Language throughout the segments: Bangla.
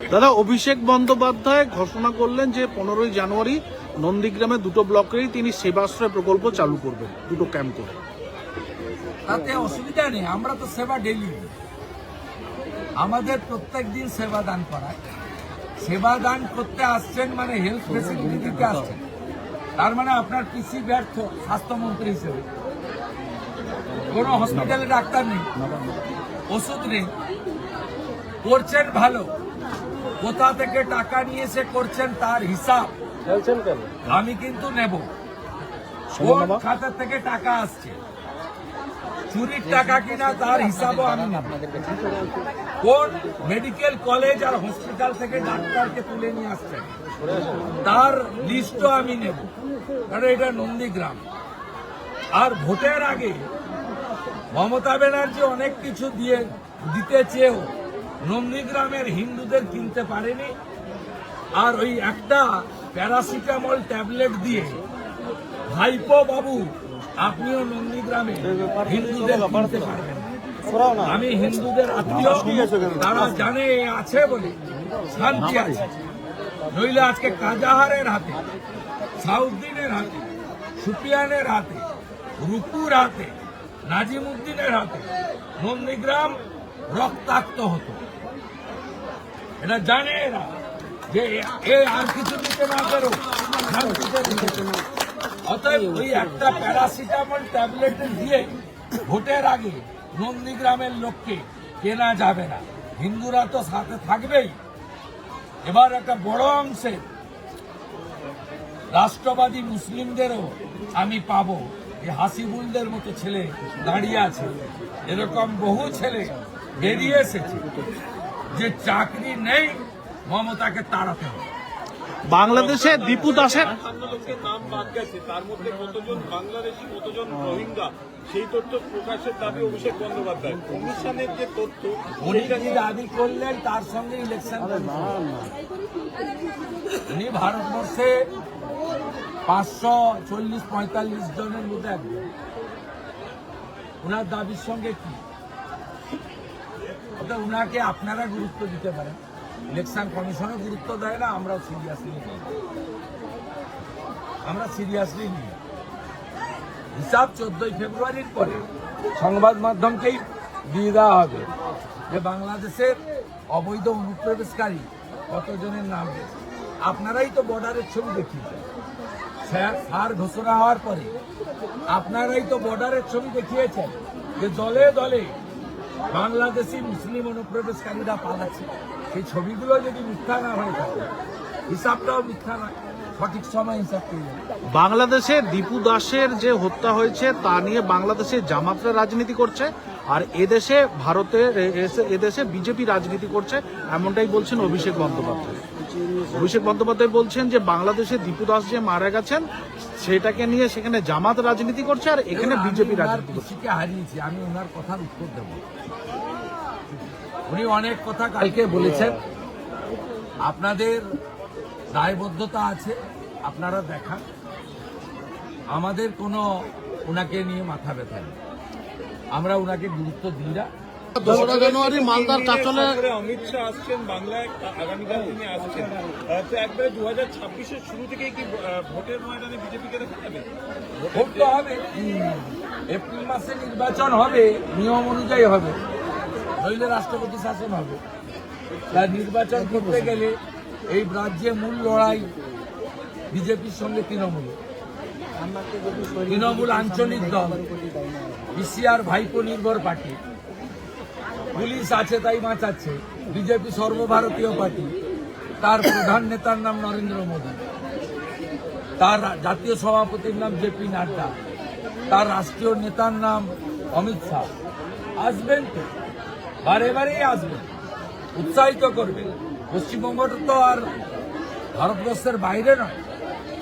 দাদা, অভিষেক বন্দ্যোপাধ্যায় ঘোষণা করলেন যে পনেরোই জানুয়ারি নন্দীগ্রামে দুটো ব্লকেরই তিনি সেবাশ্রয় প্রকল্প চালু করবেন, দুটো ক্যাম্প করে। তাতে অসুবিধা নেই, আমরা তো সেবা ডেলি আমাদের প্রত্যেক দিন সেবা দান করায়। সেবা দান করতে আসছেন মানে হেলথ ফেসিলিটি দিতে আসছেন। তার মানে আপনার পিসি ব্যর্থ, স্বাস্থ্যমন্ত্রী হিসেবে। কোনো হসপিটালে ডাক্তার নেই। ওষুধ নেই। করছেন ভালো। কোথা থেকে টাকা নিয়ে এসে করছেন তার হিসাব? আমি কিন্তু নেব। কোন খাতা থেকে টাকা আসছে? চুরির টাকা কিনা তার হিসাবও আমি কোন মেডিকেল কলেজ আর হসপিটাল থেকে ডাক্তারকে তুলে নিয়ে আসছেন তার লিস্টও আমি নেব। কারণ এটা নন্দীগ্রাম। আর ভোটের আগে মমতা ব্যানার্জি অনেক কিছু দিয়ে দিতে চেয়েও নন্দীগ্রামের হিন্দুদের কিনতে পারেনি। আর ওই একটা প্যারাসিটামল ট্যাবলেট দিয়ে ভাইপো বাবু, আপনিও নন্দীগ্রামে হিন্দুদের কিনতে পারবেন। আমি হিন্দুদের আত্মীয়, তারা জানে, আছে বলে। শান্তি আছে। নইলে আজকে কাজাহারের হাতে, সাউদ্দিনের হাতে, সুপিয়ানের হাতে, রুকুর হাতে, নাজিমুদ্দিনের হাতে নন্দীগ্রাম রক্তাক্ত হতো। এটা জানে এরা। যে এ আর কিছু দিতে না পারো অতএব ওই একটা প্যারাসিটামল ট্যাবলেট দিয়ে ভোটের আগে নন্দীগ্রামের লোককে কেনা যাবে না। হিন্দুরা তো সাথে থাকবেই। এবার একটা বড় অংশের রাষ্ট্রবাদী মুসলিমদেরও আমি পাব। যে হাসিবুলদের মতো ছেলে দাঁড়িয়ে আছে। এরকম বহু ছেলে বেরিয়ে এসেছে। যে চাকরি নেই মমতাকে তাড়াতে হবে। বাংলাদেশে দীপু দাসের লোকের নাম বাদ গেছে। তার মধ্যে কতজন বাংলাদেশি কতজন রোহিঙ্গা সেই তথ্য প্রকাশের দাবি অভিষেক বন্দ্যোপাধ্যায়। কমিশনের যে তথ্য উনি দাবি করলেন তার সঙ্গে ইলেকশন উনি ভারতবর্ষে পাঁচশো চল্লিশ পঁয়তাল্লিশ জনের মধ্যে একজন। ওনার দাবির সঙ্গে কি? অর্থাৎ উনাকে আপনারা গুরুত্ব দিতে পারেন। ইলেকশন কমিশনও গুরুত্ব দেয় না, আমরাও সিরিয়াসলি নিই। আমরা সিরিয়াসলি নিই। হিসাব চোদ্দই ফেব্রুয়ারির পরে সংবাদ মাধ্যমকেই দিয়ে দেওয়া হবে যে বাংলাদেশের অবৈধ অনুপ্রবেশকারী কতজনের নাম আপনারাই তো বর্ডারের ছবি দেখিয়েছেন। স্যার ঘোষণা হওয়ার পরে আপনারাই তো বর্ডারের ছবি দেখিয়েছেন যে দলে দলে বাংলাদেশি মুসলিম অনুপ্রবেশকারীরা পালাচ্ছে। সেই ছবিগুলো যদি মিথ্যা না হয়ে থাকে, হিসাবটাও মিথ্যা না, সঠিক সময় হিসাব বাংলাদেশে দীপু দাসের যে হত্যা হয়েছে, তা নিয়ে বাংলাদেশে জামাতরা রাজনীতি করছে, আর এদেশে ভারতের এদেশে বিজেপি রাজনীতি করছে, এমনটাই বলছেন অভিষেক বন্দ্যোপাধ্যায়। অভিষেক বন্দ্যোপাধ্যায় বলছেন যে বাংলাদেশে দীপু দাস যে মারা গেছেন সেটাকে নিয়ে সেখানে জামাত রাজনীতি করছে আর এখানে বিজেপি রাজনীতি করছে। হারিয়েছি আমি ওনার কথার উত্তর দেব। উনি অনেক কথা কালকে বলেছেন। আপনাদের দায়বদ্ধতা আছে আপনারা দেখান। আমাদের কোনো ওনাকে নিয়ে মাথা ব্যথা নেই। আমরা ওনাকে গুরুত্ব দিই না। দোসরা জানুয়ারি মালদার সফরে অমিত শাহ আসছেন বাংলায় আগামীকাল তিনি আসছেন। তো একবারে দু হাজার ছাব্বিশের শুরু থেকেই কি ভোটের ময়দানে বিজেপিকে দেখা যাবে? ভোট তো হবে। এপ্রিল মাসে নির্বাচন হবে নিয়ম অনুযায়ী হবে। নইলে রাষ্ট্রপতি শাসন হবে। তার নির্বাচন করতে গেলে এই রাজ্যে মূল লড়াই বিজেপির সঙ্গে তৃণমূল। তৃণমূল আঞ্চলিক দল পিসিআর ভাইপো নির্ভর পার্টি। পুলিশ আছে, তাই বাঁচাচ্ছে। বিজেপি সর্বভারতীয় পার্টি। তার প্রধান নেতার নাম নরেন্দ্র মোদী। তার জাতীয় সভাপতির নাম জেপি নাড্ডা। তার রাষ্ট্রীয় নেতার নাম অমিত শাহ। আসবেন তো? বারে বারেই আসবেন। উৎসাহিত করবেন। পশ্চিমবঙ্গটা তো আর ভারতবর্ষের বাইরে নয়।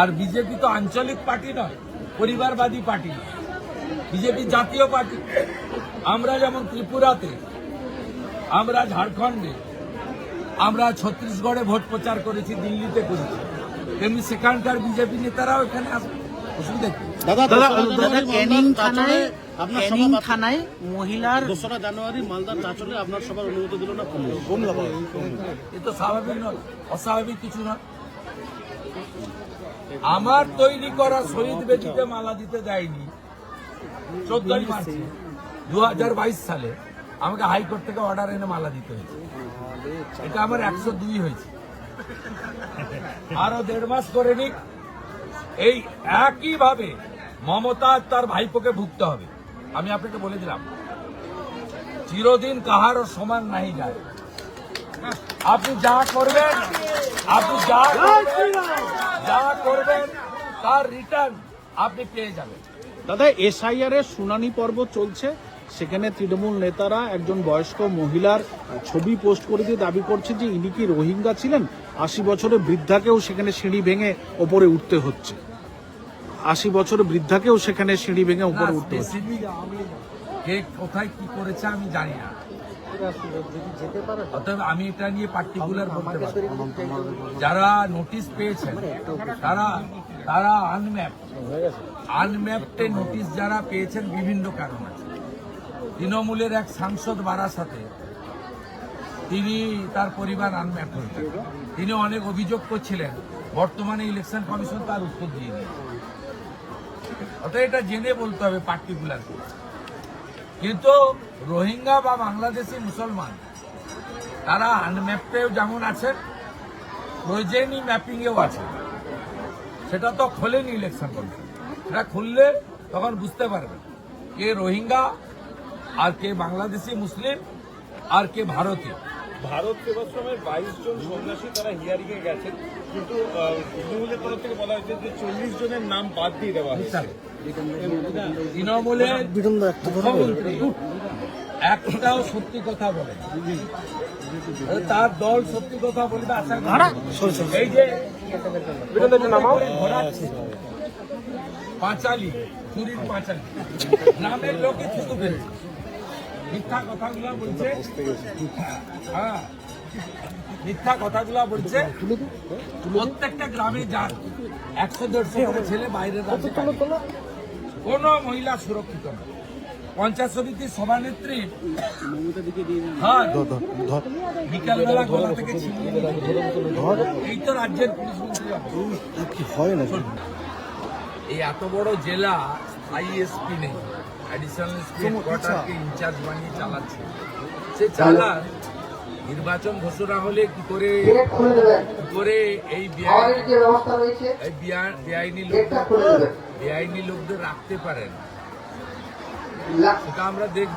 আর বিজেপি তো আঞ্চলিক পার্টি নয়, পরিবারবাদী পার্টি নয়। বিজেপি জাতীয় পার্টি। আমরা যেমন ত্রিপুরাতে আমরা ঝাড়খণ্ডে আমরা ছত্তিশগড়ে ভোট প্রচার করেছি দিল্লিতে করেছি। তেমনি সেখানকার বিজেপি নেতারাও এখানে আসবে। অসুবিধা কি? থানায় মহিলার দোসরা জানুয়ারি মালদার চাঁচলে আপনার সবার অনুমতি দিল না এ তো স্বাভাবিক নয় অস্বাভাবিক কিছু না আমার তৈরি করা শহীদ বেদিতে মালা দিতে দেয়নি। চোদ্দই মার্চ দু হাজার বাইশ সালে আমাকে হাইকোর্ট থেকে অর্ডার এনে মালা দিতে হয়েছে। এটা আমার একশো দুই হয়েছে। আরও দেড় মাস করে নিক। এই একই ভাবে মমতা তার ভাইপোকে ভুগতে হবে। আমি আপনাকে বলে দিলাম, চিরদিন কাহারও সমান নাই যায়। আপনি যা করবেন, আপনি যা যা করবেন, তার রিটার্ন আপনি পেয়ে যাবেন। দাদা এসআইআর এর শুনানি পর্ব চলছে। সেখানে তৃণমূল নেতারা একজন বয়স্ক মহিলার ছবি পোস্ট করে দিয়ে দাবি করছে যে ইনি কি রোহিঙ্গা ছিলেন? আশি বছরের বৃদ্ধাকেও সেখানে সিঁড়ি ভেঙে ওপরে উঠতে হচ্ছে। আশি বছরের বৃদ্ধাকেও সেখানে সিঁড়ি ভেঙে উপরে উঠতে হচ্ছে। কে কোথায় কি করেছে আমি জানি না। অতএব আমি এটা নিয়ে পার্টিকুলার বলতে পারি যারা নোটিশ পেয়েছেন তারা তারা আনম্যাপ আনম্যাপটে নোটিশ যারা পেয়েছেন বিভিন্ন কারণ। আছে তৃণমূলের এক সাংসদ বারাসাতে তিনি তার পরিবার আনম্যাপ হয়েছেন তিনি অনেক অভিযোগ করছিলেন, বর্তমানে ইলেকশন কমিশন তার উত্তর দিয়ে দিয়েছে। অতএব এটা জেনে বলতে হবে পার্টিকুলার কিন্তু রোহিঙ্গা বা বাংলাদেশি মুসলমান, তারা আনম্যাপেও যেমন আছেন প্রয়োজনই ম্যাপিংয়েও আছে সেটা তো খোলেনি ইলেকশন কমিশন। সেটা খুললে তখন বুঝতে পারবে কে রোহিঙ্গা আর কে বাংলাদেশি মুসলিম আর কে ভারতীয়। ভারত সেবাশ্রমের বাইশ জন সন্ন্যাসী তারা হিয়ারিং এ গেছেন। কিন্তু তৃণমূলের তরফ থেকে বলা হয়েছে যে চল্লিশ জনের নাম বাদ দিয়ে দেওয়া হয়েছে। তৃণমূলের মুখ্যমন্ত্রী একটাও সত্যি কথা বলে তার দল সত্যি কথা বলবে আশা করি। এই যে পাঁচালি চুরির পাঁচালি। গ্রামের লোকে থুতু ফেলছে মিথ্যা কথাগুলো বলছে। হ্যাঁ। মিথ্যা কথাগুলো বলছে। প্রত্যেকটা গ্রামে যান। একশো দেড়শো ছেলে রাজ্যে কোনো মহিলা সুরক্ষিত না। পঞ্চায়েত সমিতির সভানেত্রী। হ্যাঁ। বিকালবেলা গলা থেকে এই তো রাজ্যের পুলিশ মন্ত্রী এই এত বড় জেলা আইএসপি নেই। অ্যাডিশনাল হেডকোয়ার্টারকে ইনচার্জ বানিয়ে চালাচ্ছে। সে চালান নির্বাচন ঘোষণা হলে কি করে কি করে এই এই বেআ- বেআইনি লোকদের বেআইনি লোকদের রাখতে পারেন সেটা আমরা দেখব।